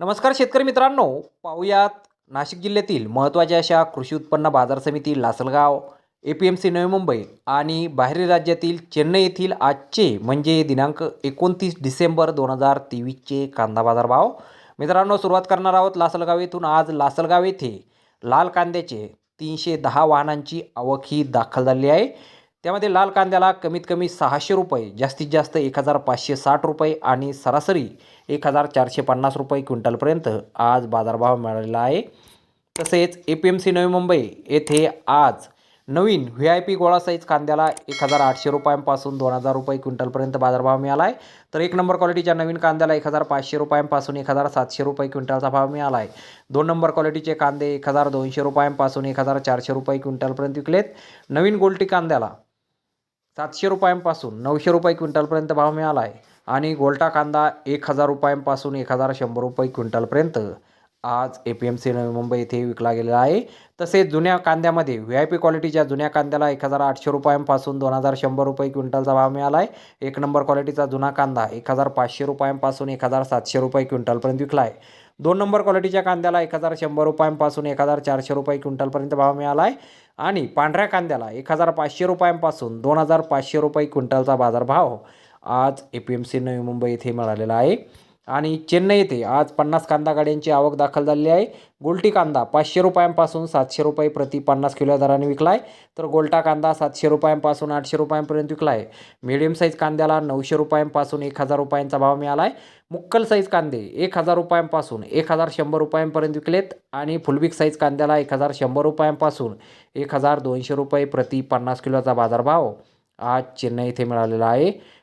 नमस्कार शेतकरी मित्रांनो. पाहुयात नाशिक जिल्ह्यातील महत्त्वाच्या अशा कृषी उत्पन्न बाजार समिती Lasalgaon A P M C Navi Mumbai आणि बाहेरील राज्यातील चेन्नई येथील आजचे म्हणजे दिनांक एकोणतीस डिसेंबर दोन हजार तेवीसचे कांदा बाजार भाव मित्रांनो सुरुवात करणार आहोत लासलगाव येथून. आज लासलगाव येथे लाल कांद्याचे तीनशे दहा वाहनांची आवक ही दाखल झाली आहे. त्यामध्ये लाल कांद्याला कमीत कमी सहाशे रुपये जास्तीत जास्त एक हजार पाचशे साठ रुपये आणि सरासरी एक हजार चारशे पन्नास रुपये क्विंटलपर्यंत आज बाजारभाव मिळालेला आहे. तसेच ए P M C Navi Mumbai येथे आज नवीन व्ही आय पी गोळा साईज कांद्याला एक हजार आठशे रुपयांपासून दोन हजार रुपये क्विंटलपर्यंत बाजारभाव मिळाला आहे. तर एक नंबर क्वालिटीच्या नवीन कांद्याला एक हजार पाचशे रुपयांपासून एक हजार सातशे रुपये क्विंटलचा भाव मिळाला आहे. दोन नंबर क्वालिटीचे कांदे एक हजार दोनशे रुपयांपासून एक हजार चारशे रुपये क्विंटलपर्यंत विकलेत. नवीन गोल्टी कांद्याला सातशे रुपयांपासून नऊशे रुपये क्विंटलपर्यंत भाव मिळाला आहे. आणि गोल्टा कांदा एक हजार रुपयांपासून एक हजार शंभर रुपये क्विंटलपर्यंत. आज ए P M C Navi Mumbai येथे विकला गेलेला आहे. तसेच जुन्या कांद्यामध्ये व्ही आय पी क्वालिटीच्या जुन्या कांद्याला एक हजार आठशे रुपयांपासून दोन हजार शंभर रुपये क्विंटलचा भाव मिळाला आहे. एक नंबर क्वालिटीचा जुना कांदा एक हजार पाचशे रुपयांपासून एक हजार सातशे रुपये क्विंटलपर्यंत विकला आहे. दोन नंबर क्वालिटीच्या कांद्याला एक हजार शंभर रुपयांपासून एक हजार चारशे रुपये क्विंटलपर्यंत भाव मिळाला आहे आणि पांढऱ्या कांद्याला एक हजार पाचशे रुपयांपासून दोन हजार पाचशे रुपये क्विंटलचा बाजारभाव आज ए P M C Navi Mumbai येथे मिळालेला आहे. आणि चेन्नई येथे आज पन्नास कांदा गाड्यांची आवक दाखल झालेली आहे. गोल्टी कांदा पाचशे रुपयांपासून सातशे रुपये प्रति पन्नास किलो दराने विकला आहे तर गोल्टा कांदा सातशे रुपयांपासून आठशे रुपयांपर्यंत विकला आहे मिडियम साईज कांद्याला नऊशे रुपयांपासून एक हजार रुपयांचा भाव मिळाला आहे मुक्कल साईज कांदे एक हजार रुपयांपासून एक हजार शंभर रुपयांपर्यंत विकलेत आणि फुलबिक साईज कांद्याला एक हजार शंभर रुपयांपासून एक हजार दोनशे रुपये प्रति पन्नास किलोचा बाजारभाव आज चेन्नई येथे मिळालेला आहे.